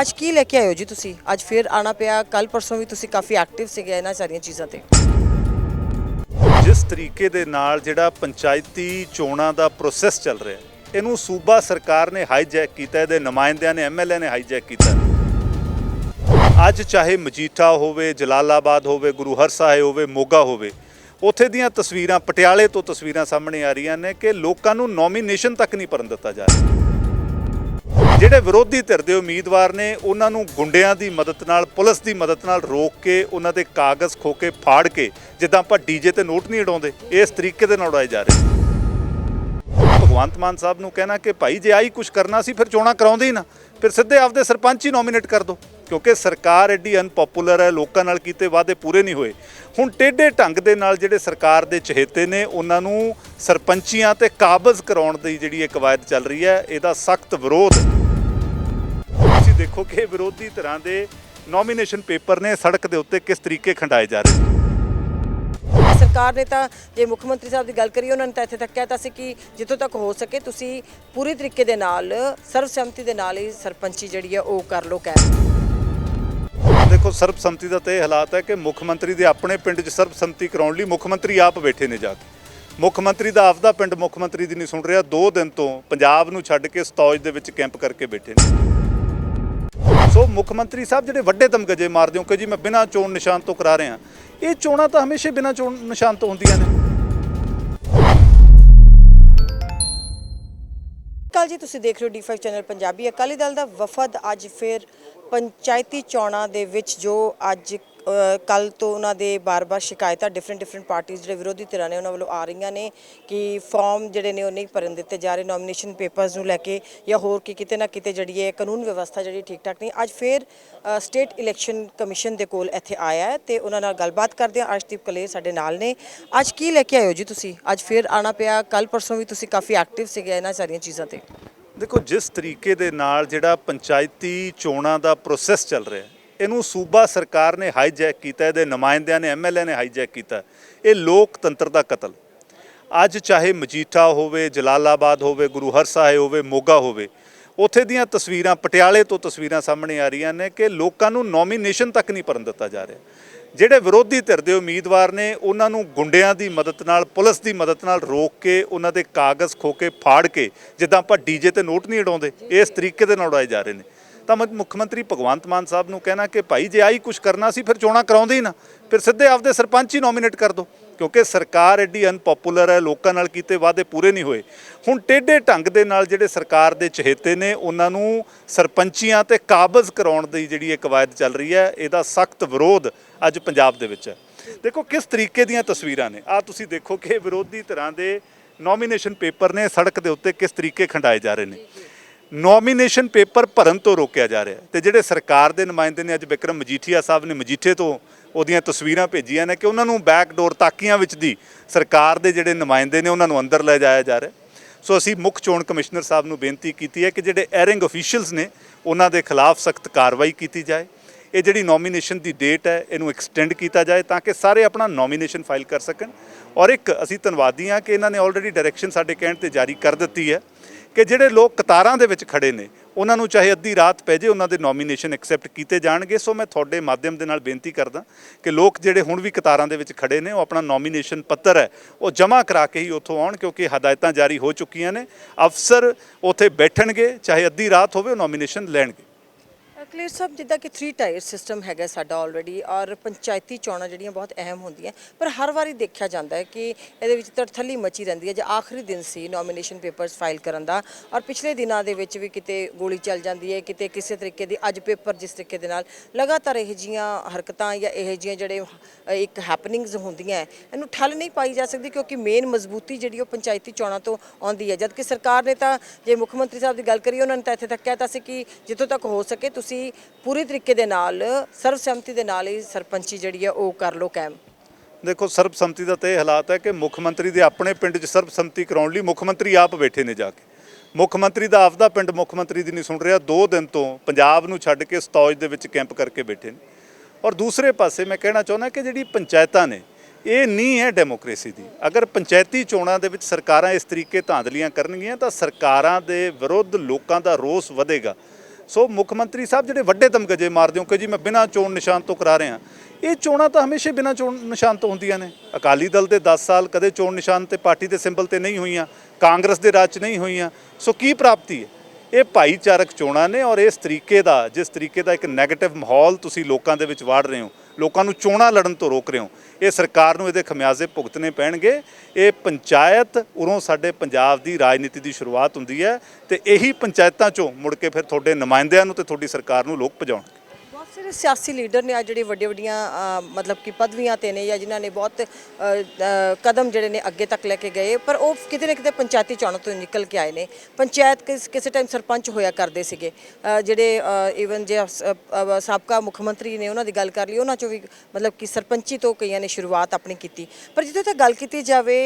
ਅੱਜ ਕੀ ਲੈ ਕੇ ਆਏ ਹੋ ਜੀ ਤੁਸੀਂ? ਅੱਜ ਫਿਰ ਆਣਾ ਪਿਆ ਕੱਲ ਪਰਸੋਂ ਵੀ ਤੁਸੀਂ ਕਾਫੀ ਐਕਟਿਵ ਸੀਗੇ ਇਹਨਾਂ ਸਾਰੀਆਂ ਚੀਜ਼ਾਂ ਤੇ। ਜਿਸ ਤਰੀਕੇ ਦੇ ਨਾਲ ਜਿਹੜਾ ਪੰਚਾਇਤੀ ਚੋਣਾਂ ਦਾ ਪ੍ਰੋਸੈਸ ਚੱਲ ਰਿਹਾ, ਇਹਨੂੰ ਸੂਬਾ ਸਰਕਾਰ ਨੇ ਹਾਈਜੈਕ ਕੀਤਾ, ਇਹਦੇ ਨੁਮਾਇੰਦਿਆਂ ਨੇ ਐਮਐਲਏ ਨੇ ਹਾਈਜੈਕ ਕੀਤਾ। ਅੱਜ ਚਾਹੇ ਮਜੀਠਾ ਹੋਵੇ, ਜਲਾਲਾਬਾਦ ਹੋਵੇ, ਗੁਰੂ ਹਰਸਾਏ ਹੋਵੇ, ਮੋਗਾ ਹੋਵੇ, ਉੱਥੇ ਦੀਆਂ ਤਸਵੀਰਾਂ, ਪਟਿਆਲੇ ਤੋਂ ਤਸਵੀਰਾਂ ਸਾਹਮਣੇ ਆ ਰਹੀਆਂ ਨੇ ਕਿ ਲੋਕਾਂ ਨੂੰ ਨੋਮੀਨੇਸ਼ਨ ਤੱਕ ਨਹੀਂ ਭਰਨ ਦਿੱਤਾ ਜਾ ਰਿਹਾ। ਜਿਹੜੇ ਵਿਰੋਧੀ ਧਿਰ ਦੇ ਉਮੀਦਵਾਰ ਨੇ, ਉਹਨਾਂ ਨੂੰ ਗੁੰਡਿਆਂ ਦੀ ਮਦਦ ਨਾਲ, ਪੁਲਿਸ ਦੀ ਮਦਦ ਨਾਲ ਰੋਕ ਕੇ, ਉਹਨਾਂ ਦੇ ਕਾਗਜ਼ ਖੋ ਕੇ, ਫਾੜ ਕੇ, ਜਿੱਦਾਂ ਆਪਾਂ ਡੀਜੇ ਤੇ ਨੋਟ ਨਹੀਂ ਉਡਾਉਂਦੇ, ਇਸ ਤਰੀਕੇ ਦੇ ਨਾਲ ਉਡਾਏ ਜਾ ਰਹੇ ਭਗਵੰਤ ਮਾਨ ਸਾਹਿਬ ਨੂੰ ਕਹਿਣਾ ਕਿ ਭਾਈ ਜੇ ਆਈ ਕੁਝ ਕਰਨਾ ਸੀ, ਫਿਰ ਚੋਣਾਂ ਕਰਾਉਂਦੇ ਹੀ ਨਾ। ਫਿਰ ਸਿੱਧੇ ਆਪਦੇ ਸਰਪੰਚ ਹੀ ਨੋਮੀਨੇਟ ਕਰ ਦਿਓ ਕਿਉਂਕਿ ਸਰਕਾਰ ਐਡੀ ਅਨਪਪੂਲਰ ਹੈ, ਲੋਕਾਂ ਨਾਲ ਕੀਤੇ ਵਾਅਦੇ ਪੂਰੇ ਨਹੀਂ ਹੋਏ। ਹੁਣ ਟੇਢੇ ਢੰਗ ਦੇ ਨਾਲ ਜਿਹੜੇ ਸਰਕਾਰ ਦੇ ਚਹੇਤੇ ਨੇ, ਉਹਨਾਂ ਨੂੰ ਸਰਪੰਚੀਆਂ ਤੇ ਕਾਬਜ਼ ਕਰਾਉਣ ਦੀ ਜਿਹੜੀ ਇਹ ਕਵਾਇਦ ਚੱਲ ਰਹੀ ਹੈ, ਇਹਦਾ ਸਖਤ ਵਿਰੋਧ ਤੁਸੀਂ ਦੇਖੋ ਕਿ ਵਿਰੋਧੀ ਧਿਰਾਂ ਦੇ ਨੋਮੀਨੇਸ਼ਨ ਪੇਪਰ ਨੇ ਸੜਕ ਦੇ ਉੱਤੇ ਕਿਸ ਤਰੀਕੇ ਖੰਡਾਏ ਜਾ ਰਹੇ ਨੇ? ਸਰਕਾਰ ਨੇ ਤਾਂ ਜੇ ਮੁੱਖ ਮੰਤਰੀ ਸਾਹਿਬ ਦੀ ਗੱਲ ਕਰੀਏ ਉਹਨਾਂ ਨੇ ਤਾਂ ਇੱਥੇ ਤੱਕ ਕਹਿਤਾ ਸੀ ਕਿ ਜਿੱਥੋਂ ਤੱਕ ਹੋ ਸਕੇ ਤੁਸੀਂ ਪੂਰੀ ਤਰੀਕੇ ਦੇ ਨਾਲ ਸਰਵਸੰਮਤੀ ਦੇ ਨਾਲ ਹੀ ਸਰਪੰਚੀ ਜਿਹੜੀ ਹੈ ਉਹ ਕਰ ਲਓ ਕਹਿ ਦੇਖੋ ਸਰਬਸੰਮਤੀ ਦਾ ਤਾਂ ਹਾਲਾਤ ਹੈ ਕਿ ਮੁੱਖ ਮੰਤਰੀ ਦੇ ਆਪਣੇ ਪਿੰਡ 'ਚ ਸਰਬਸੰਮਤੀ ਕਰਾਉਣ ਲਈ ਮੁੱਖ ਮੰਤਰੀ ਆਪ ਬੈਠੇ ਨੇ ਜਾ ਕੇ। ਮੁੱਖ ਮੰਤਰੀ ਦਾ ਆਪਦਾ ਪਿੰਡ ਮੁੱਖ ਮੰਤਰੀ ਦੀ ਨਹੀਂ ਸੁਣ ਰਿਹਾ। 2 ਦਿਨ ਤੋਂ ਪੰਜਾਬ ਨੂੰ ਛੱਡ ਕੇ ਸਤੌਜ ਦੇ ਵਿੱਚ ਕੈਂਪ ਕਰਕੇ ਬੈਠੇ ਨੇ। ਸੋ ਮੁੱਖ ਮੰਤਰੀ ਸਾਹਿਬ ਜਿਹੜੇ ਵੱਡੇ ਦਮਗਜੇ ਮਾਰਦੇ ਹੋ, ਕਿ ਜੀ ਮੈਂ ਬਿਨਾਂ ਚੋਣ ਨਿਸ਼ਾਨ ਤੋਂ ਕਰਾ ਰਿਹਾ। ਇਹ ਚੋਣਾਂ ਤਾਂ ਹਮੇਸ਼ਾ ਬਿਨਾਂ ਚੋਣ ਨਿਸ਼ਾਨ ਤੋਂ ਹੁੰਦੀਆਂ ਨੇ। ਕੱਲ ਜੀ, ਤੁਸੀਂ ਦੇਖ ਰਹੇ ਹੋ D5 ਚੈਨਲ ਪੰਜਾਬੀ। ਅਕਾਲੀ ਦਲ ਦਾ ਵਫਦ ਅੱਜ ਫਿਰ ਪੰਚਾਇਤੀ ਚੋਣਾਂ ਦੇ ਵਿੱਚ, ਜੋ ਅੱਜ ਕੱਲ ਤੋਂ ਉਹਨਾਂ ਦੇ ਬਾਰ-ਬਾਰ ਸ਼ਿਕਾਇਤਾਂ ਡਿਫਰੈਂਟ ਡਿਫਰੈਂਟ ਪਾਰਟੀਆਂ ਜਿਹੜੇ ਵਿਰੋਧੀ ਧਿਰਾਂ ਨੇ ਉਹਨਾਂ ਵੱਲੋਂ ਆ ਰਹੀਆਂ ਨੇ ਕਿ ਫਾਰਮ ਜਿਹੜੇ ਨੇ ਉਹ ਨਹੀਂ ਭਰਨ ਦਿੱਤੇ ਜਾ ਰਹੇ ਨੋਮੀਨੇਸ਼ਨ ਪੇਪਰਸ ਨੂੰ ਲੈ ਕੇ ਜਾਂ ਹੋਰ ਕਿ ਕਿਤੇ ਨਾ ਕਿਤੇ ਜਿਹੜੀ ਹੈ ਕਾਨੂੰਨ ਵਿਵਸਥਾ ਜਿਹੜੀ ਠੀਕ ਠਾਕ ਨਹੀਂ। ਅੱਜ ਫਿਰ ਸਟੇਟ ਇਲੈਕਸ਼ਨ ਕਮਿਸ਼ਨ ਦੇ ਕੋਲ ਇੱਥੇ ਆਇਆ ਹੈ ਤੇ ਉਹਨਾਂ ਨਾਲ ਗੱਲਬਾਤ ਕਰਦੇ ਹਾਂ। ਅਰਸ਼ਦੀਪ ਕਲੇਰ ਸਾਡੇ ਨਾਲ ਨੇ। ਅੱਜ ਕੀ ਲੈ ਕੇ ਆਇਓ ਜੀ ਤੁਸੀਂ? ਅੱਜ ਫਿਰ ਆਣਾ ਪਿਆ ਕੱਲ ਪਰਸੋਂ ਵੀ ਤੁਸੀਂ ਕਾਫੀ ਐਕਟਿਵ ਸੀਗੇ ਇਹਨਾਂ ਸਾਰੀਆਂ ਚੀਜ਼ਾਂ ਤੇ। ਦੇਖੋ, ਜਿਸ ਤਰੀਕੇ ਦੇ ਨਾਲ ਜਿਹੜਾ ਪੰਚਾਇਤੀ ਚੋਣਾਂ ਦਾ ਪ੍ਰੋਸੈਸ ਚੱਲ ਰਿਹਾ ਇਹਨੂੰ ਸੂਬਾ ਸਰਕਾਰ ਨੇ ਹਾਈਜੈਕ ਕੀਤਾ, ਇਹਦੇ ਨੁਮਾਇੰਦਿਆਂ ਨੇ ਐਮਐਲਏ ਨੇ ਹਾਈਜੈਕ ਕੀਤਾ। ਇਹ ਲੋਕਤੰਤਰ ਦਾ ਕਤਲ। ਅੱਜ ਚਾਹੇ ਮਜੀਠਾ ਹੋਵੇ, ਜਲਾਲਾਬਾਦ ਹੋਵੇ, ਗੁਰੂ ਹਰਸਾਏ ਹੋਵੇ, ਮੋਗਾ ਹੋਵੇ, ਉੱਥੇ ਦੀਆਂ ਤਸਵੀਰਾਂ, ਪਟਿਆਲੇ ਤੋਂ ਤਸਵੀਰਾਂ ਸਾਹਮਣੇ ਆ ਰਹੀਆਂ ਨੇ ਕਿ ਲੋਕਾਂ ਨੂੰ ਨੋਮੀਨੇਸ਼ਨ ਤੱਕ ਨਹੀਂ ਭਰਨ ਦਿੱਤਾ ਜਾ ਰਿਹਾ। ਜਿਹੜੇ ਵਿਰੋਧੀ ਧਿਰ ਦੇ ਉਮੀਦਵਾਰ ਨੇ, ਉਹਨਾਂ ਨੂੰ ਗੁੰਡਿਆਂ ਦੀ ਮਦਦ ਨਾਲ, ਪੁਲਿਸ ਦੀ ਮਦਦ ਨਾਲ ਰੋਕ ਕੇ, ਉਹਨਾਂ ਦੇ ਕਾਗਜ਼ ਖੋ ਕੇ, ਫਾੜ ਕੇ, ਜਿੱਦਾਂ ਆਪਾਂ ਡੀਜੇ ਤੇ ਨੋਟ ਨਹੀਂ ਉਡਾਉਂਦੇ, ਇਸ ਤਰੀਕੇ ਦੇ ਨਾਲ ਉਡਾਏ ਜਾ ਰਹੇ ਨੇ। ਤਾਂ ਮੈਂ ਮੁੱਖ ਮੰਤਰੀ ਭਗਵੰਤ ਮਾਨ ਸਾਹਿਬ ਨੂੰ ਕਹਿਣਾ ਕਿ ਭਾਈ ਜੇ ਆਈ ਕੁਝ ਕਰਨਾ ਸੀ, ਫਿਰ ਚੋਣਾਂ ਕਰਾਉਂਦੇ ਹੀ ਨਾ। ਫਿਰ ਸਿੱਧੇ ਆਪਦੇ ਸਰਪੰਚ ਹੀ ਨੋਮੀਨੇਟ ਕਰ ਦਿਓ ਕਿਉਂਕਿ ਸਰਕਾਰ ਐਡੀ ਅਨਪਪੂਲਰ ਹੈ, ਲੋਕਾਂ ਨਾਲ ਕੀਤੇ ਵਾਅਦੇ ਪੂਰੇ ਨਹੀਂ ਹੋਏ। ਹੁਣ ਟੇਢੇ ਢੰਗ ਦੇ ਨਾਲ ਜਿਹੜੇ ਸਰਕਾਰ ਦੇ ਚਹੇਤੇ ਨੇ, ਉਹਨਾਂ ਨੂੰ ਸਰਪੰਚੀਆਂ ਤੇ ਕਾਬਜ਼ ਕਰਾਉਣ ਦੀ ਜਿਹੜੀ ਇਹ ਕਵਾਇਦ ਚੱਲ ਰਹੀ ਹੈ, ਇਹਦਾ ਸਖਤ ਵਿਰੋਧ ਅੱਜ ਪੰਜਾਬ ਦੇ ਵਿੱਚ ਹੈ। ਦੇਖੋ, ਕਿਸ ਤਰੀਕੇ ਦੀਆਂ ਤਸਵੀਰਾਂ ਨੇ? ਆ ਤੁਸੀਂ ਦੇਖੋ ਕਿ ਵਿਰੋਧੀ ਧਿਰਾਂ ਦੇ ਨੋਮੀਨੇਸ਼ਨ ਪੇਪਰ ਨੇ ਸੜਕ ਦੇ ਉੱਤੇ ਕਿਸ ਤਰੀਕੇ ਖੰਡਾਏ ਜਾ ਰਹੇ ਨੇ। ਨੋਮੀਨੇਸ਼ਨ ਪੇਪਰ ਭਰਨ ਤੋਂ ਰੋਕਿਆ ਜਾ ਰਿਹਾ ਤੇ ਜਿਹੜੇ ਸਰਕਾਰ ਦੇ ਨੁਮਾਇੰਦੇ ਨੇ ਅੱਜ ਵਿਕਰਮ ਮਜੀਠੀਆ ਸਾਹਿਬ ਨੇ ਮਜੀਠੇ ਤੋਂ ਉਹਦੀਆਂ ਤਸਵੀਰਾਂ ਭੇਜੀਆਂ ਨੇ ਕਿ ਉਹਨਾਂ ਨੂੰ ਬੈਕ ਡੋਰ ਤਾਕੀਆਂ ਵਿੱਚ ਦੀ ਸਰਕਾਰ ਦੇ ਜਿਹੜੇ ਨੁਮਾਇੰਦੇ ਨੇ ਉਹਨਾਂ ਨੂੰ ਅੰਦਰ ਲੈ ਜਾਇਆ ਜਾ ਰਿਹਾ ਸੋ ਅਸੀਂ ਮੁੱਖ ਚੋਣ ਕਮਿਸ਼ਨਰ ਸਾਹਿਬ ਨੂੰ ਬੇਨਤੀ ਕੀਤੀ ਹੈ ਕਿ ਜਿਹੜੇ ਐਰਿੰਗ ਅਫੀਸ਼ੀਅਲਸ ਨੇ, ਉਹਨਾਂ ਦੇ ਖਿਲਾਫ ਸਖਤ ਕਾਰਵਾਈ ਕੀਤੀ ਜਾਏ। ਇਹ ਜਿਹੜੀ ਨੋਮੀਨੇਸ਼ਨ ਦੀ ਡੇਟ ਹੈ, ਇਹਨੂੰ ਐਕਸਟੈਂਡ ਕੀਤਾ ਜਾਏ ਤਾਂ ਕਿ ਸਾਰੇ ਆਪਣਾ ਨੋਮੀਨੇਸ਼ਨ ਫਾਈਲ ਕਰ ਸਕਣ। ਔਰ ਇੱਕ ਅਸੀਂ ਧੰਨਵਾਦੀ ਹਾਂ ਕਿ ਇਹਨਾਂ ਨੇ ਆਲਰੇਡੀ ਡਾਇਰੈਕਸ਼ਨ ਸਾਡੇ ਕਹਿਣ ਤੇ ਜਾਰੀ ਕਰ ਦਿੱਤੀ ਹੈ। ਕਿ ਜਿਹੜੇ ਲੋਕ ਕਤਾਰਾਂ ਦੇ ਵਿੱਚ ਖੜੇ ਨੇ, ਉਹਨਾਂ ਨੂੰ ਚਾਹੇ ਅੱਧੀ ਰਾਤ ਪੈ ਜੇ, ਉਹਨਾਂ ਦੇ ਨੋਮੀਨੇਸ਼ਨ ਐਕਸੈਪਟ ਕੀਤੇ ਜਾਣਗੇ। ਸੋ ਮੈਂ ਤੁਹਾਡੇ ਮਾਧਿਅਮ ਦੇ ਨਾਲ ਬੇਨਤੀ ਕਰਦਾ ਕਿ ਲੋਕ ਜਿਹੜੇ ਹੁਣ ਵੀ ਕਤਾਰਾਂ ਦੇ ਵਿੱਚ ਖੜੇ ਨੇ, ਉਹ ਆਪਣਾ ਨੋਮੀਨੇਸ਼ਨ ਪੱਤਰ ਹੈ, ਉਹ ਜਮ੍ਹਾਂ ਕਰਾ ਕੇ ਹੀ ਉੱਥੋਂ ਆਉਣ, ਕਿਉਂਕਿ ਹਦਾਇਤਾਂ ਜਾਰੀ ਹੋ ਚੁੱਕੀਆਂ ਨੇ। ਅਫਸਰ ਉੱਥੇ ਬੈਠਣਗੇ, ਚਾਹੇ ਅੱਧੀ ਰਾਤ ਹੋਵੇ, ਉਹ ਨੋਮੀਨੇਸ਼ਨ ਲੈਣਗੇ। ਕਲੀਅਰ ਸਾਹਿਬ ਜਿੱਦਾਂ ਕਿ 3 ਟਾਇਰ ਸਿਸਟਮ ਹੈਗਾ ਸਾਡਾ ਆਲਰੇਡੀ ਔਰ ਪੰਚਾਇਤੀ ਚੋਣਾਂ ਜਿਹੜੀਆਂ ਬਹੁਤ ਅਹਿਮ ਹੁੰਦੀਆਂ, ਪਰ ਹਰ ਵਾਰੀ ਦੇਖਿਆ ਜਾਂਦਾ ਹੈ ਕਿ ਇਹਦੇ ਵਿੱਚ ਤੜਥੱਲੀ ਮਚੀ ਰਹਿੰਦੀ ਹੈ, ਜੇ ਆਖਰੀ ਦਿਨ ਸੀ ਨੋਮੀਨੇਸ਼ਨ ਪੇਪਰਸ ਫਾਈਲ ਕਰਨ ਦਾ, ਔਰ ਪਿਛਲੇ ਦਿਨਾਂ ਦੇ ਵਿੱਚ ਵੀ ਕਿਤੇ ਗੋਲੀ ਚੱਲ ਜਾਂਦੀ ਹੈ, ਕਿਤੇ ਕਿਸੇ ਤਰੀਕੇ ਦੀ ਅੱਜ ਪੇਪਰ ਜਿਸ ਤਰੀਕੇ ਦੇ ਨਾਲ ਲਗਾਤਾਰ ਇਹ ਜੀਆਂ ਹਰਕਤਾਂ ਜਾਂ ਇਹ ਜੀਆਂ ਜਿਹੜੇ ਇੱਕ ਹੈਪਨਿੰਗਸ ਹੁੰਦੀਆਂ ਇਹਨੂੰ ਠੱਲ ਨਹੀਂ ਪਾਈ ਜਾ ਸਕਦੀ ਕਿਉਂਕਿ ਮੇਨ ਮਜ਼ਬੂਤੀ ਜਿਹੜੀ ਉਹ ਪੰਚਾਇਤੀ ਚੋਣਾਂ ਤੋਂ ਆਉਂਦੀ ਹੈ। ਜਦਕਿ ਸਰਕਾਰ ਨੇ ਤਾਂ, ਜੇ ਮੁੱਖ ਮੰਤਰੀ ਸਾਹਿਬ ਦੀ ਗੱਲ ਕਰੀਏ, ਉਹਨਾਂ ਨੇ ਤਾਂ ਇੱਥੇ ਤੱਕ ਕਹਿਤਾ ਸੀ ਕਿ ਜਿੱਥੋਂ ਤੱਕ ਹੋ ਸਕੇ ਤੁਸੀਂ ਪੂਰੀ ਤਰੀਕੇ ਦੇ ਨਾਲ ਸਰਵਸੰਮਤੀ ਦੇ ਨਾਲ ਹੀ ਸਰਪੰਚੀ ਜਿਹੜੀ ਹੈ ਉਹ ਕਰ ਲਓ ਕਾਇਮ। ਦੇਖੋ, ਸਰਬਸੰਮਤੀ ਦਾ ਤਾਂ ਇਹ ਹਾਲਾਤ ਹੈ ਕਿ ਮੁੱਖ ਮੰਤਰੀ ਦੇ ਆਪਣੇ ਪਿੰਡ 'ਚ ਸਰਬਸੰਮਤੀ ਕਰਾਉਣ ਲਈ ਮੁੱਖ ਮੰਤਰੀ ਆਪ ਬੈਠੇ ਨੇ ਜਾ ਕੇ। ਮੁੱਖ ਮੰਤਰੀ ਦਾ ਆਪਦਾ ਪਿੰਡ ਮੁੱਖ ਮੰਤਰੀ ਦੀ ਨਹੀਂ ਸੁਣ ਰਿਹਾ। 2 ਦਿਨ ਤੋਂ ਪੰਜਾਬ ਨੂੰ ਛੱਡ ਕੇ ਸਤੌਜ ਦੇ ਵਿੱਚ ਕੈਂਪ ਕਰਕੇ ਬੈਠੇ ਨੇ। ਔਰ ਦੂਸਰੇ ਪਾਸੇ ਮੈਂ ਕਹਿਣਾ ਚਾਹੁੰਦਾ ਕਿ ਜਿਹੜੀ ਪੰਚਾਇਤਾਂ ਨੇ, ਇਹ ਨਹੀਂ ਹੈ ਡੈਮੋਕ੍ਰੇਸੀ ਦੀ। ਅਗਰ ਪੰਚਾਇਤੀ ਚੋਣਾਂ ਦੇ ਵਿੱਚ ਸਰਕਾਰਾਂ ਇਸ ਤਰੀਕੇ ਧਾਂਦਲੀਆਂ ਕਰਨਗੀਆਂ, ਤਾਂ ਸਰਕਾਰਾਂ ਦੇ ਵਿਰੁੱਧ ਲੋਕਾਂ ਦਾ ਰੋਸ ਵਧੇਗਾ। ਸੋ ਮੁੱਖ ਮੰਤਰੀ ਸਾਹਿਬ ਜਿਹੜੇ ਵੱਡੇ ਦਮਗਜੇ ਮਾਰਦੇ ਹੋ ਕਿ ਜੀ ਮੈਂ ਬਿਨਾਂ ਚੋਣ ਨਿਸ਼ਾਨ ਤੋਂ ਕਰਾ ਰਿਹਾ। ਇਹ ਚੋਣਾਂ ਤਾਂ ਹਮੇਸ਼ਾ ਬਿਨਾਂ ਚੋਣ ਨਿਸ਼ਾਨ ਤੋਂ ਹੁੰਦੀਆਂ ਨੇ। ਅਕਾਲੀ ਦਲ ਦੇ 10 ਸਾਲ ਕਦੇ ਚੋਣ ਨਿਸ਼ਾਨ ਤੇ ਪਾਰਟੀ ਦੇ ਸਿੰਬਲ ਤੇ ਨਹੀਂ ਹੋਈਆਂ। ਕਾਂਗਰਸ ਦੇ ਰਾਜ 'ਚ ਨਹੀਂ ਹੋਈਆਂ। ਸੋ ਕੀ ਪ੍ਰਾਪਤੀ ਹੈ? ਇਹ ਭਾਈਚਾਰਕ ਚੋਣਾਂ ਨੇ ਔਰ ਇਸ ਤਰੀਕੇ ਦਾ, ਜਿਸ ਤਰੀਕੇ ਦਾ ਇੱਕ ਨੈਗੇਟਿਵ ਮਾਹੌਲ ਤੁਸੀਂ ਲੋਕਾਂ ਦੇ ਵਿੱਚ ਵਾੜ ਰਹੇ ਹੋ ਲੋਕਾਂ ਨੂੰ ਚੋਣਾਂ ਲੜਨ ਤੋਂ ਰੋਕ ਰਹੇ ਹੋ। ਇਹ ਸਰਕਾਰ ਨੂੰ ਇਹਦੇ ਖਮਿਆਜ਼ੇ ਭੁਗਤਣੇ ਪੈਣਗੇ। ਇਹ ਪੰਚਾਇਤ ਉਰੋਂ ਸਾਡੇ ਪੰਜਾਬ ਦੀ ਰਾਜਨੀਤੀ ਦੀ ਸ਼ੁਰੂਆਤ ਹੁੰਦੀ ਹੈ ਤੇ ਇਹੀ ਪੰਚਾਇਤਾਂ ਚੋਂ ਮੁੜ ਕੇ ਫਿਰ ਤੁਹਾਡੇ ਨੁਮਾਇੰਦਿਆਂ ਨੂੰ ਤੇ ਤੁਹਾਡੀ ਸਰਕਾਰ ਨੂੰ ਲੋਕ ਭਜਾਉਣਗੇ। ਸਾਰੇ ਸਿਆਸੀ ਲੀਡਰ ਨੇ ਆ ਜਿਹੜੇ ਵੱਡੇ ਵੱਡੀਆਂ ਮਤਲਬ ਕਿ ਪਦਵੀਆਂ ਤੇ ਨੇ ਜਾਂ ਜਿਨ੍ਹਾਂ ਨੇ ਬਹੁਤ ਕਦਮ ਜਿਹੜੇ ਨੇ ਅੱਗੇ ਤੱਕ ਲੈ ਕੇ ਗਏ, ਪਰ ਉਹ ਕਿਤੇ ਨਾ ਕਿਤੇ ਪੰਚਾਇਤੀ ਚੋਣਾਂ ਤੋਂ ਨਿਕਲ ਕੇ ਆਏ ਨੇ। ਪੰਚਾਇਤ ਕਿਸੇ ਟਾਈਮ ਸਰਪੰਚ ਹੋਇਆ ਕਰਦੇ ਸੀਗੇ। ਜਿਹੜੇ ਈਵਨ ਜੇ ਸਾਬਕਾ ਮੁੱਖ ਮੰਤਰੀ ਨੇ ਉਹਨਾਂ ਦੀ ਗੱਲ ਕਰ ਲਈ, ਉਹਨਾਂ ਚੋਂ ਵੀ ਮਤਲਬ ਕਿ ਸਰਪੰਚੀ ਤੋਂ ਕਈਆਂ ਨੇ ਸ਼ੁਰੂਆਤ ਆਪਣੀ ਕੀਤੀ। ਪਰ ਜਿੱਥੇ ਤੱਕ ਗੱਲ ਕੀਤੀ ਜਾਵੇ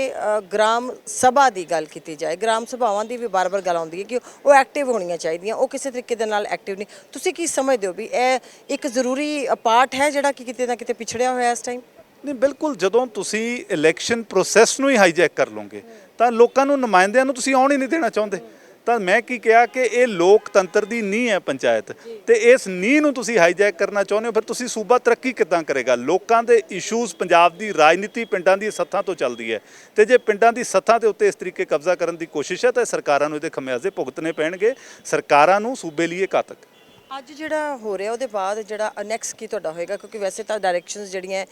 ਗ੍ਰਾਮ ਸਭਾ ਦੀ ਗੱਲ ਕੀਤੀ ਜਾਏ, ਗ੍ਰਾਮ ਸਭਾਵਾਂ ਦੀ ਵੀ ਬਾਰ-ਬਾਰ ਗੱਲ ਆਉਂਦੀ ਹੈ ਕਿ ਉਹ ਐਕਟਿਵ ਹੋਣੀਆਂ ਚਾਹੀਦੀਆਂ, ਉਹ ਕਿਸੇ ਤਰੀਕੇ ਦੇ ਨਾਲ ਐਕਟਿਵ ਨਹੀਂ। ਤੁਸੀਂ ਕੀ ਸਮਝਦੇ ਹੋ ਵੀ ਇਹ ਇੱਕ ਜ਼ਰੂਰੀ ਪਾਰਟ ਹੈ ਜਿਹੜਾ ਕਿ ਕਿਤੇ ਨਾ ਕਿਤੇ ਪਿਛੜਿਆ ਹੋਇਆ ਇਸ ਟਾਈਮ ਨਹੀਂ ਬਿਲਕੁਲ ਜਦੋਂ ਤੁਸੀਂ ਇਲੈਕਸ਼ਨ ਪ੍ਰੋਸੈਸ ਨੂੰ ਹੀ ਹਾਈਜੈਕ ਕਰ ਲਓਗੇ ਤਾਂ ਲੋਕਾਂ ਨੂੰ ਨੁਮਾਇੰਦਿਆਂ ਨੂੰ ਤੁਸੀਂ ਆਉਣ ਹੀ ਨਹੀਂ ਦੇਣਾ ਚਾਹੁੰਦੇ। ਤਾਂ ਮੈਂ ਕੀ ਕਿਹਾ ਕਿ ਇਹ ਲੋਕਤੰਤਰ ਦੀ ਨੀਂਹ ਹੈ ਪੰਚਾਇਤ ਤੇ ਇਸ ਨੀਂਹ ਨੂੰ ਤੁਸੀਂ ਹਾਈਜੈਕ ਕਰਨਾ ਚਾਹੁੰਦੇ ਹੋ ਫਿਰ ਤੁਸੀਂ ਸੂਬਾ ਤਰੱਕੀ ਕਿੱਦਾਂ ਕਰੇਗਾ? ਲੋਕਾਂ ਦੇ ਇਸ਼ੂਜ਼ ਪੰਜਾਬ ਦੀ ਰਾਜਨੀਤੀ ਪਿੰਡਾਂ ਦੀ ਸੱਥਾਂ ਤੋਂ ਚੱਲਦੀ ਹੈ। ਤੇ ਜੇ ਪਿੰਡਾਂ ਦੀ ਸੱਥਾਂ ਦੇ ਉੱਤੇ ਇਸ ਤਰੀਕੇ ਕਬਜ਼ਾ ਕਰਨ ਦੀ ਕੋਸ਼ਿਸ਼ ਹੈ ਤਾਂ ਸਰਕਾਰਾਂ ਨੂੰ ਇਹਦੇ ਖਮਿਆਜ਼ੇ ਭੁਗਤਣੇ ਪੈਣਗੇ। ਸਰਕਾਰਾਂ ਨੂੰ ਸੂਬੇ ਲਈ ਇਹ ਘਾਤਕ। ਅੱਜ ਜਿਹੜਾ ਹੋ ਰਿਹਾ, ਉਹਦੇ ਬਾਅਦ ਜਿਹੜਾ ਨੈਕਸਟ ਕੀ ਤੁਹਾਡਾ ਹੋਏਗਾ? ਕਿਉਂਕਿ ਵੈਸੇ ਤਾਂ ਡਾਇਰੈਕਸ਼ਨਸ ਜਿਹੜੀਆਂ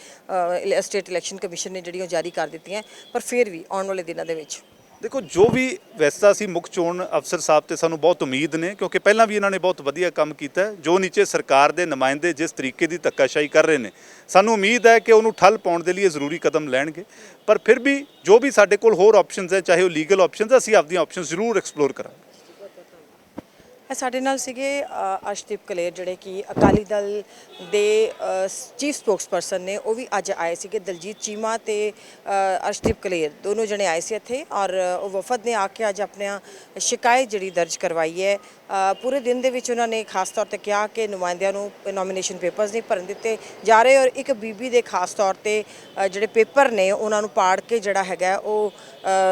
ਸਟੇਟ ਇਲੈਕਸ਼ਨ ਕਮਿਸ਼ਨ ਨੇ ਜਿਹੜੀਆਂ ਉਹ ਜਾਰੀ ਕਰ ਦਿੱਤੀਆਂ, ਪਰ ਫਿਰ ਵੀ ਆਉਣ ਵਾਲੇ ਦਿਨਾਂ ਦੇ ਵਿੱਚ। ਦੇਖੋ, ਜੋ ਵੀ ਵੈਸਾ ਸੀ ਮੁੱਖ ਚੋਣ ਅਫਸਰ ਸਾਹਿਬ ਤੇ ਸਾਨੂੰ ਬਹੁਤ ਉਮੀਦ ਨੇ, ਕਿਉਂਕਿ ਪਹਿਲਾਂ ਵੀ ਇਹਨਾਂ ਨੇ ਬਹੁਤ ਵਧੀਆ ਕੰਮ ਕੀਤਾ ਜੋ ਨੀਚੇ ਸਰਕਾਰ ਦੇ ਨੁਮਾਇੰਦੇ ਜਿਸ ਤਰੀਕੇ ਦੀ ਧੱਕਾਸ਼ਾਹੀ ਕਰ ਰਹੇ ਨੇ, ਸਾਨੂੰ ਉਮੀਦ ਹੈ ਕਿ ਉਹਨੂੰ ਠੱਲ ਪਾਉਣ ਦੇ ਲਈ ਇਹ ਜ਼ਰੂਰੀ ਕਦਮ ਲੈਣਗੇ। ਪਰ ਫਿਰ ਵੀ ਜੋ ਵੀ ਸਾਡੇ ਕੋਲ ਹੋਰ ਆਪਸ਼ਨਸ ਹੈ, ਚਾਹੇ ਉਹ ਲੀਗਲ ਆਪਸ਼ਨਸ ਅਸੀਂ ਆਪਦੀਆਂ ਆਪਸ਼ਨਸ ਜ਼ਰੂਰ ਐਕਸਪਲੋਰ ਕਰਾਂਗੇ। ਇਹ ਸਾਡੇ ਨਾਲ ਸੀਗੇ ਅਰਸ਼ਦੀਪ ਕਲੇਰ, ਜਿਹੜੇ ਕਿ ਅਕਾਲੀ ਦਲ ਦੇ ਚੀਫ ਸਪੋਕਸਪਰਸਨ ਨੇ, ਉਹ ਵੀ ਅੱਜ ਆਏ ਸੀਗੇ, ਦਲਜੀਤ ਚੀਮਾ ਤੇ ਅਰਸ਼ਦੀਪ ਕਲੇਰ। ਦੋਨੋਂ ਜਣੇ ਆਏ ਸੀ ਇੱਥੇ ਔਰ ਉਹ ਵਫਦ ਨੇ ਆ ਕੇ ਅੱਜ ਆਪਣਾ ਸ਼ਿਕਾਇਤ ਜਿਹੜੀ ਦਰਜ ਕਰਵਾਈ ਹੈ ਪੂਰੇ ਦਿਨ ਦੇ ਵਿੱਚ ਉਹਨਾਂ ਨੇ ਖਾਸ ਤੌਰ ਤੇ ਕਿਹਾ ਕਿ ਨੁਮਾਇੰਦਿਆਂ ਨੂੰ ਨੋਮੀਨੇਸ਼ਨ ਪੇਪਰਸ ਨਹੀਂ ਭਰਨ ਦਿੱਤੇ ਜਾ ਰਹੇ ਔਰ ਇੱਕ ਬੀਬੀ ਦੇ ਖਾਸ ਤੌਰ ਤੇ ਜਿਹੜੇ ਪੇਪਰ ਨੇ ਉਹਨਾਂ ਨੂੰ ਪਾੜ ਕੇ ਜਿਹੜਾ ਹੈਗਾ ਉਹ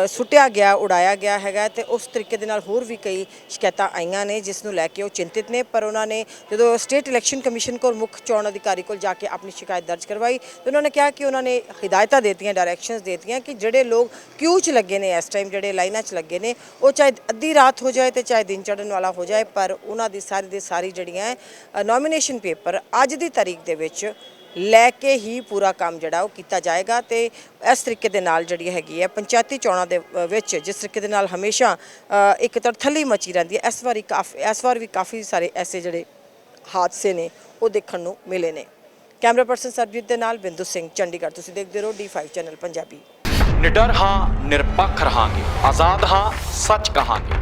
ਸੁੱਟਿਆ ਗਿਆ, ਉਡਾਇਆ ਗਿਆ ਹੈਗਾ ਤੇ ਉਸ ਤਰੀਕੇ ਦੇ ਨਾਲ ਹੋਰ ਵੀ ਕਈ ਸ਼ਿਕਾਇਤਾਂ ਆਈਆਂ ਨੇ ਜਿਸ ਨੂੰ ਲੈ ਕੇ ਉਹ ਚਿੰਤਿਤ ਨੇ। ਪਰ ਉਹਨਾਂ ਨੇ ਜਦੋਂ ਸਟੇਟ ਇਲੈਕਸ਼ਨ ਕਮਿਸ਼ਨ ਕੋਲ ਮੁੱਖ ਚੋਣ ਅਧਿਕਾਰੀ ਕੋਲ ਜਾ ਕੇ ਆਪਣੀ ਸ਼ਿਕਾਇਤ ਦਰਜ ਕਰਵਾਈ ਤੇ ਉਹਨਾਂ ਨੇ ਕਿਹਾ ਕਿ ਉਹਨਾਂ ਨੇ ਹਦਾਇਤਾਂ ਦੇਤੀਆਂ ਡਾਇਰੈਕਸ਼ਨਸ ਦੇਤੀਆਂ ਕਿ ਜਿਹੜੇ ਲੋਕ ਕਿਊ 'ਚ ਲੱਗੇ ਨੇ ਇਸ ਟਾਈਮ ਜਿਹੜੇ ਲਾਈਨਾਂ 'ਚ ਲੱਗੇ ਨੇ, ਉਹ ਚਾਹੇ ਅੱਧੀ ਰਾਤ ਹੋ ਜਾਏ ਤੇ ਚਾਹੇ ਦਿਨ ਚੜ੍ਹਨ ਵਾਲਾ ਹੋ ਜਾਏ ਪਰ ਉਹਨਾਂ ਦੀ ਸਾਰੀ ਦੀ ਸਾਰੀ ਜਿਹੜੀਆਂ ਨੋਮੀਨੇਸ਼ਨ ਪੇਪਰ ਅੱਜ ਦੀ ਤਾਰੀਖ ਦੇ ਵਿੱਚ ਲੈ ਕੇ ਹੀ ਪੂਰਾ ਕੰਮ ਜਿਹੜਾ ਉਹ ਕੀਤਾ ਜਾਏਗਾ ਤੇ ਇਸ ਤਰੀਕੇ ਦੇ ਨਾਲ ਜਿਹੜੀ ਹੈਗੀ ਹੈ, ਪੰਚਾਇਤੀ ਚੋਣਾਂ ਦੇ ਵਿੱਚ ਜਿਸ ਤਰੀਕੇ ਦੇ ਨਾਲ ਹਮੇਸ਼ਾ ਇੱਕ ਤਰਥੱਲੀ ਮਚੀ ਰਹਿੰਦੀ ਹੈ, ਇਸ ਵਾਰੀ ਕਾਫੀ, ਇਸ ਵਾਰ ਵੀ ਕਾਫੀ ਸਾਰੇ ਐਸੇ ਜਿਹੜੇ ਹਾਦਸੇ ਨੇ ਉਹ ਦੇਖਣ ਨੂੰ ਮਿਲੇ ਨੇ। ਕੈਮਰਾ ਪਰਸਨ ਸਰਬਜੀਤ ਦੇ ਨਾਲ ਬਿੰਦੂ ਸਿੰਘ ਚੰਡੀਗੜ੍ਹ, ਤੁਸੀਂ ਦੇਖਦੇ ਰਹੋ D5 ਚੈਨਲ ਪੰਜਾਬੀ। ਨਿਡਰ ਹਾਂ, ਨਿਰਪੱਖ ਰਹਾਂਗੇ, ਆਜ਼ਾਦ ਹਾਂ, ਸੱਚ ਕਹਾਂਗੇ।